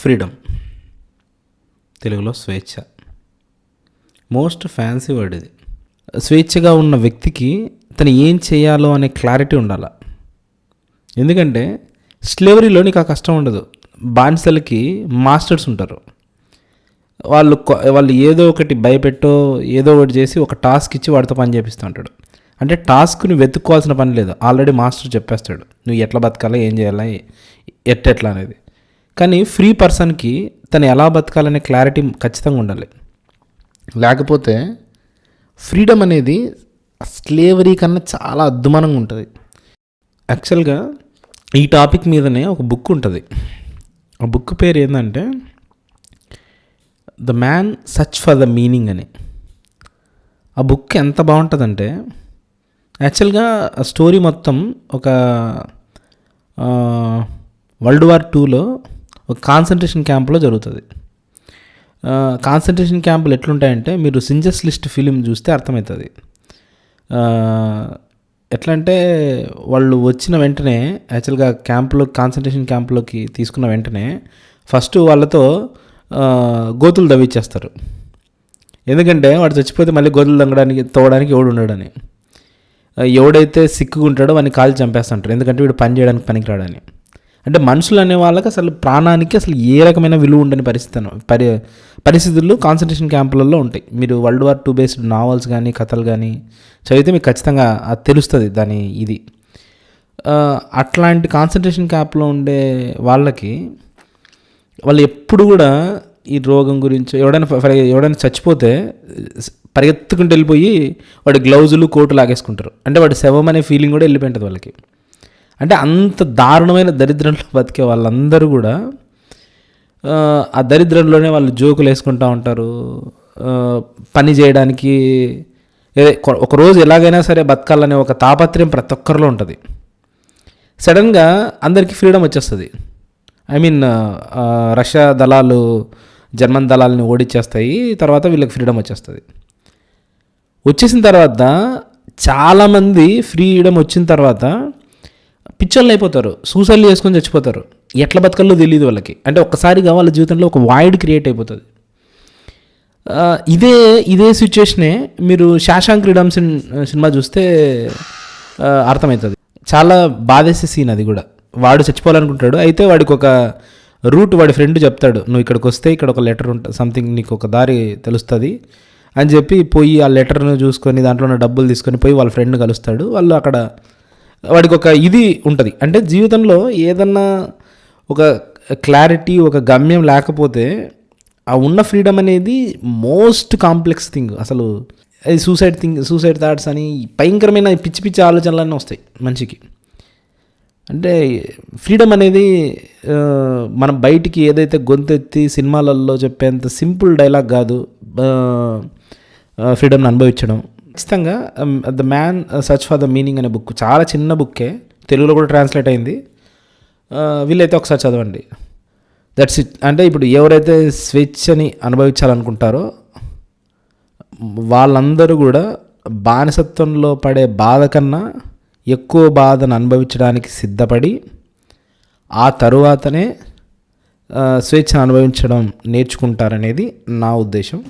Freedom తెలుగులో స్వేచ్ఛ. Most fancy word ఇది. స్వేచ్ఛగా ఉన్న వ్యక్తికి తను ఏం చేయాలో అనే క్లారిటీ ఉండాల. ఎందుకంటే స్లేవరీలో నీకు ఆ కష్టం ఉండదు. బానిసలకి మాస్టర్స్ ఉంటారు. వాళ్ళు వాళ్ళు ఏదో ఒకటి భయపెట్టో ఏదో ఒకటి చేసి ఒక టాస్క్ ఇచ్చి వాడితో పని చేపిస్తూ ఉంటాడు. అంటే టాస్క్ని వెతుక్కోవాల్సిన పని లేదు. ఆల్రెడీ మాస్టర్ చెప్పేస్తాడు. నువ్వు ఎట్లా బతకాలా? ఏం చేయాలా? ఎట్టెట్లా అనేది. కానీ ఫ్రీ పర్సన్కి తను ఎలా బతకాలనే క్లారిటీ ఖచ్చితంగా ఉండాలి. లేకపోతే ఫ్రీడమ్ అనేది స్లేవరీ కన్నా చాలా అద్దుమానంగా ఉంటుంది. యాక్చువల్గా ఈ టాపిక్ మీదనే ఒక బుక్ ఉంటుంది. ఆ బుక్ పేరు ఏంటంటే ద మ్యాన్ సచ్ ఫర్ ద మీనింగ్ అని. ఆ బుక్ ఎంత బాగుంటుందంటే యాక్చువల్గా ఆ స్టోరీ మొత్తం ఒక వరల్డ్ వార్ టూలో ఒక కాన్సన్ట్రేషన్ క్యాంప్లో జరుగుతుంది. కాన్సన్ట్రేషన్ క్యాంపులు ఎట్లుంటాయంటే మీరు సింజస్ లిస్ట్ ఫిలిం చూస్తే అర్థమవుతుంది ఎట్లా అంటే వాళ్ళు వచ్చిన వెంటనే యాక్చువల్గా క్యాంపులో కాన్సన్ట్రేషన్ క్యాంపులోకి తీసుకున్న వెంటనే ఫస్ట్ వాళ్ళతో గోతులు దవ్విచ్చేస్తారు. ఎందుకంటే వాడు చచ్చిపోతే మళ్ళీ గోతులు దంగడానికి తోవడానికి ఎవడు ఉండడని. ఎవడైతే ఎవడైతే సిక్కుకుంటాడో వాడిని కాలు చంపేస్తుంటారు. ఎందుకంటే వీడు పని చేయడానికి పనికిరాడని. అంటే మనుషులు అనే వాళ్ళకి అసలు ప్రాణానికి అసలు ఏ రకమైన విలువ ఉండని పరిస్థితి పరి పరిస్థితులు కాన్సన్ట్రేషన్ క్యాంపులలో ఉంటాయి. మీరు world war two based novels కానీ కథలు కానీ చదివితే మీకు ఖచ్చితంగా అది తెలుస్తుంది దాని ఇది. అట్లాంటి కాన్సన్ట్రేషన్ క్యాంప్లో ఉండే వాళ్ళకి వాళ్ళు ఎప్పుడు కూడా ఈ రోగం గురించి ఎవడైనా ఎవడైనా చచ్చిపోతే పరిగెత్తుకుంటూ వెళ్ళిపోయి వాడి గ్లౌజులు కోటు లాగేసుకుంటారు. అంటే వాడి శవం అనే ఫీలింగ్ కూడా వెళ్ళిపోయింటుంది వాళ్ళకి. అంటే అంత దారుణమైన దరిద్రంలో బతికే వాళ్ళందరూ కూడా ఆ, దరిద్రంలోనే వాళ్ళు జోకులు వేసుకుంటూ ఉంటారు. పని చేయడానికి ఒకరోజు ఒక రోజు ఎలాగైనా సరే బతకాలనే ఒక తాపత్రయం ప్రతి ఒక్కరిలో ఉంటుంది. సడన్గా అందరికీ ఫ్రీడమ్ వచ్చేస్తుంది. ఐ మీన్ రష్యా దళాలు జర్మన్ దళాలని ఓడిచ్చేస్తాయి తర్వాత వీళ్ళకి ఫ్రీడమ్ వచ్చేస్తుంది. వచ్చేసిన తర్వాత చాలామంది ఫ్రీడమ్ వచ్చిన తర్వాత పిచ్చర్లు అయిపోతారు. సూసైడ్లు చేసుకొని చచ్చిపోతారు. ఎట్లా బతకాలో తెలియదు వాళ్ళకి. అంటే ఒక్కసారిగా వాళ్ళ జీవితంలో ఒక వాయిడ్ క్రియేట్ అయిపోతుంది. ఇదే ఇదే సిచ్యుయేషనే మీరు శాశాంక్ క్రీడమ్ సిన్ సినిమా చూస్తే అర్థమవుతుంది చాలా బాధేసే సీన్ అది కూడా. వాడు చచ్చిపోవాలనుకుంటాడు. అయితే వాడికి ఒక రూట్ వాడి ఫ్రెండ్ చెప్తాడు. నువ్వు ఇక్కడికి వస్తే ఇక్కడ ఒక లెటర్ ఉంటుంది సంథింగ్ నీకు ఒక దారి తెలుస్తుంది అని చెప్పి పోయి ఆ లెటర్ను చూసుకొని దాంట్లో ఉన్న డబ్బులు తీసుకొని పోయి వాళ్ళ ఫ్రెండ్ కలుస్తాడు. వాళ్ళు అక్కడ వాడికి ఒక ఇది ఉంటుంది. అంటే జీవితంలో ఏదన్నా ఒక క్లారిటీ ఒక గమ్యం లేకపోతే ఆ ఉన్న ఫ్రీడమ్ అనేది మోస్ట్ కాంప్లెక్స్ థింగ్ అసలు అది సూసైడ్ థింగ్ సూసైడ్ థాట్స్ అని భయంకరమైన పిచ్చి పిచ్చి ఆలోచనలన్నీ వస్తాయి మనిషికి. అంటే ఫ్రీడమ్ అనేది మనం బయటికి ఏదైతే గొంతెత్తి సినిమాలలో చెప్పేంత సింపుల్ డైలాగ్ కాదు ఫ్రీడమ్ని అనుభవించడం. ఖచ్చితంగా the man search for the meaning అనే బుక్ చాలా చిన్న బుక్కే తెలుగులో కూడా ట్రాన్స్లేట్ అయింది. Uh, వీళ్ళైతే వీలైతే ఒకసారి చదవండి. దట్స్ ఇట్ అంటే ఇప్పుడు ఎవరైతే స్వేచ్ఛని అనుభవించాలనుకుంటారో వాళ్ళందరూ కూడా బానిసత్వంలో పడే బాధ కన్నా ఎక్కువ బాధను అనుభవించడానికి సిద్ధపడి ఆ తరువాతనే uh, స్వేచ్ఛను అనుభవించడం నేర్చుకుంటారనేది నా ఉద్దేశం.